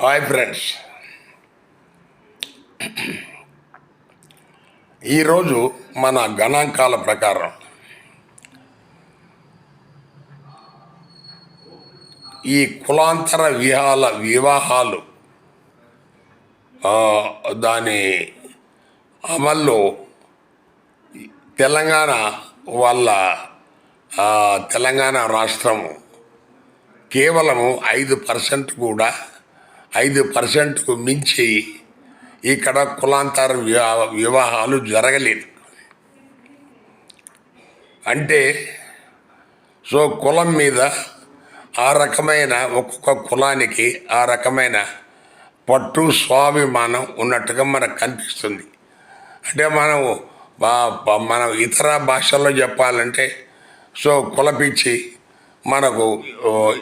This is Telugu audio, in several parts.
Hi friends. ఈరోజు మన గణాంకాల ప్రకారం ఈ కులాంతర విహాల వివాహాలు దాని అమల్లో తెలంగాణ వాళ్ళ తెలంగాణ రాష్ట్రము కేవలము ఐదు పర్సెంట్ కూడా ఐదు పర్సెంట్కు మించి ఇక్కడ కులాంతర వివా- వివాహాలు జరగలేదు. అంటే సో కులం మీద ఆ రకమైన ఒక్కొక్క కులానికి ఆ రకమైన పట్టు స్వాభిమానం ఉన్నట్టుగా మనకు కనిపిస్తుంది. అంటే మనం మనం ఇతర భాషల్లో చెప్పాలంటే సో కులపిచ్చి మనకు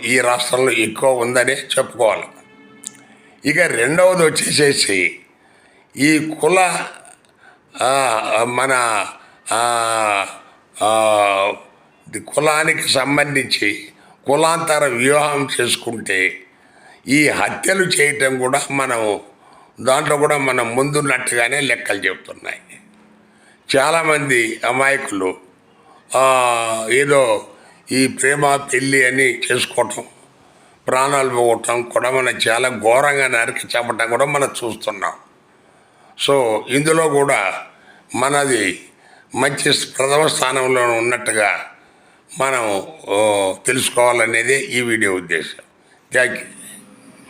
ఈ రాష్ట్రంలో ఎక్కువ ఉందనే చెప్పుకోవాలి. ఇక రెండవది వచ్చేసేసి ఈ కుల మన కులానికి సంబంధించి కులాంతర వివాహం చేసుకుంటే ఈ హత్యలు చేయటం కూడా మనం దాంట్లో కూడా మనం ముందున్నట్టుగానే లెక్కలు చెప్తున్నాయి. చాలామంది అమాయకులు ఏదో ఈ ప్రేమ పెళ్ళి అని చేసుకోవటం ప్రాణాలు పోగొట్టడం కూడా మనం చాలా ఘోరంగా నరికి చెప్పడం కూడా మనం చూస్తున్నాం. సో ఇందులో కూడా మనది మంచి ప్రథమ స్థానంలో ఉన్నట్టుగా మనం తెలుసుకోవాలనేదే ఈ వీడియో ఉద్దేశం. Thank you.